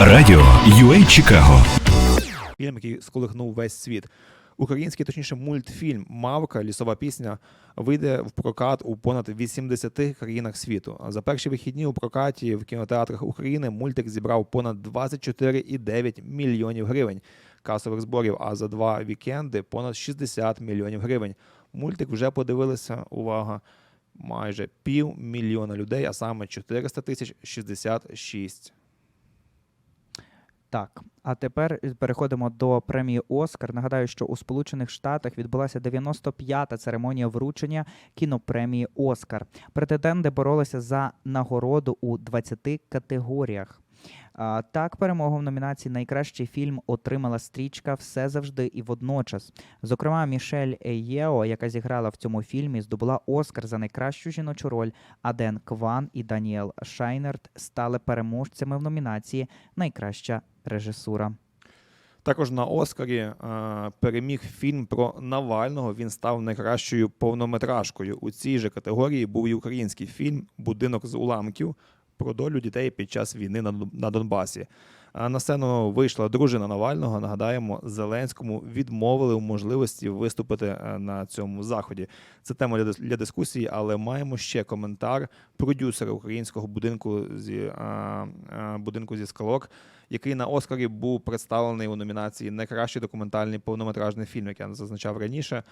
Радіо UA Чикаго. фільм, який сколихнув весь світ. Український, точніше, мультфільм Мавка Лісова пісня вийде в прокат у понад 80 країнах світу. За перші вихідні у прокаті в кінотеатрах України мультик зібрав понад 24,9 мільйонів гривень касових зборів. А за два вікенди понад 60 мільйонів гривень. Мультик вже подивилися. Увага! Майже півмільйона людей, а саме 400 тисяч 66. Так, а тепер переходимо до премії Оскар. Нагадаю, що у Сполучених Штатах відбулася 95-та церемонія вручення кінопремії Оскар. Претенденти боролися за нагороду у 20 категоріях. Так, перемогу в номінації Найкращий фільм отримала стрічка Все завжди і водночас. Зокрема, Мішель Єо, яка зіграла в цьому фільмі, здобула Оскар за найкращу жіночу роль. А Ден Кван і Даніел Шайнерт стали переможцями в номінації Найкраща режисура. Також на Оскарі е, переміг фільм про Навального. Він став найкращою повнометражкою. У цій же категорії був і український фільм Будинок з уламків про долю дітей під час війни на, на Донбасі. На сцену вийшла дружина Навального. Нагадаємо, Зеленському відмовили у можливості виступити е, на цьому заході. Це тема для, дискусії, але маємо ще коментар продюсера українського будинку зі е, е, будинку зі скалок, який на Оскарі був представлений у номінації Найкращий документальний повнометражний фільм, як я зазначав раніше.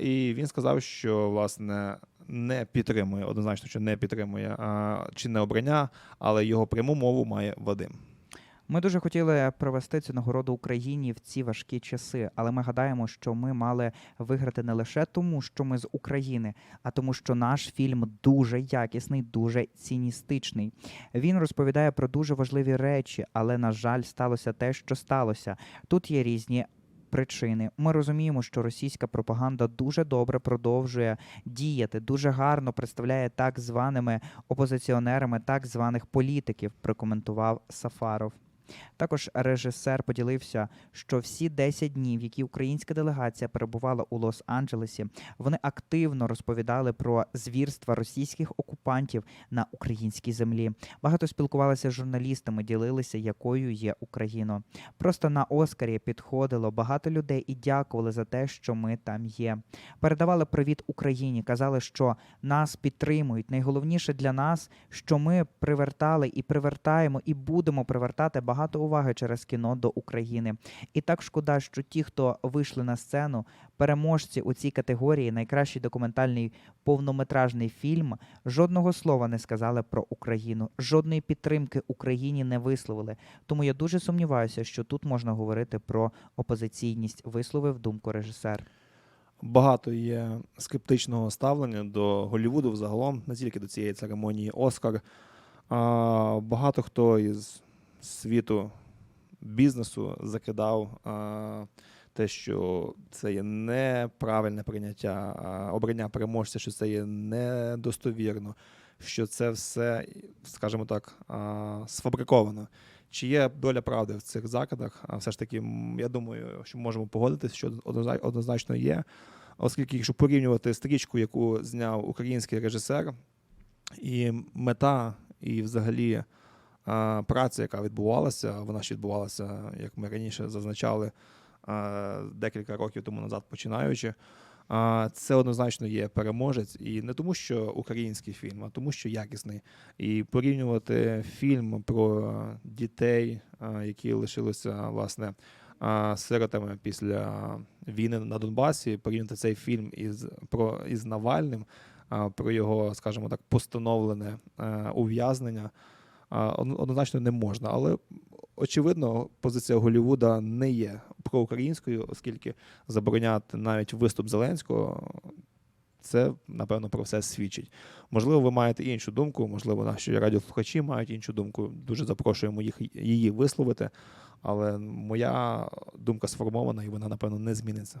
І він сказав, що власне не підтримує однозначно, що не підтримує а, чинне обрання, але його пряму мову має Вадим. Ми дуже хотіли провести цю нагороду Україні в ці важкі часи, але ми гадаємо, що ми мали виграти не лише тому, що ми з України, а тому, що наш фільм дуже якісний, дуже ціністичний. Він розповідає про дуже важливі речі, але на жаль, сталося те, що сталося. Тут є різні. Причини ми розуміємо, що російська пропаганда дуже добре продовжує діяти, дуже гарно представляє так званими опозиціонерами, так званих політиків. Прокоментував Сафаров. Також режисер поділився, що всі 10 днів, які українська делегація перебувала у Лос-Анджелесі, вони активно розповідали про звірства російських окупантів на українській землі. Багато спілкувалися з журналістами, ділилися, якою є Україна. Просто на Оскарі підходило багато людей і дякували за те, що ми там є. Передавали привіт Україні, казали, що нас підтримують. Найголовніше для нас, що ми привертали і привертаємо, і будемо привертати багато уваги через кіно до України. І так шкода, що ті, хто вийшли на сцену, переможці у цій категорії, найкращий документальний повнометражний фільм, жодного слова не сказали про Україну, жодної підтримки Україні не висловили. Тому я дуже сумніваюся, що тут можна говорити про опозиційність, висловив думку режисер. Багато є скептичного ставлення до Голлівуду взагалом, не тільки до цієї церемонії Оскар. А, багато хто із світу бізнесу закидав а, те, що це є неправильне прийняття, а, обрання переможця, що це є недостовірно, що це все, скажімо так, а, сфабриковано. Чи є доля правди в цих закидах? А все ж таки, я думаю, що можемо погодитися, що однозна- однозначно є. Оскільки, якщо порівнювати стрічку, яку зняв український режисер, і мета, і взагалі праця, яка відбувалася, вона ж відбувалася, як ми раніше зазначали, декілька років тому назад починаючи. Це однозначно є переможець, і не тому, що український фільм, а тому, що якісний. І порівнювати фільм про дітей, які лишилися власне сиротами після війни на Донбасі, порівняти цей фільм із про із Навальним, про його, скажімо так, постановлене е, ув'язнення. Однозначно не можна, але очевидно, позиція Голлівуда не є проукраїнською, оскільки забороняти навіть виступ Зеленського. Це напевно про все свідчить. Можливо, ви маєте іншу думку, можливо, наші радіослухачі мають іншу думку. Дуже запрошуємо їх її висловити. Але моя думка сформована і вона, напевно, не зміниться.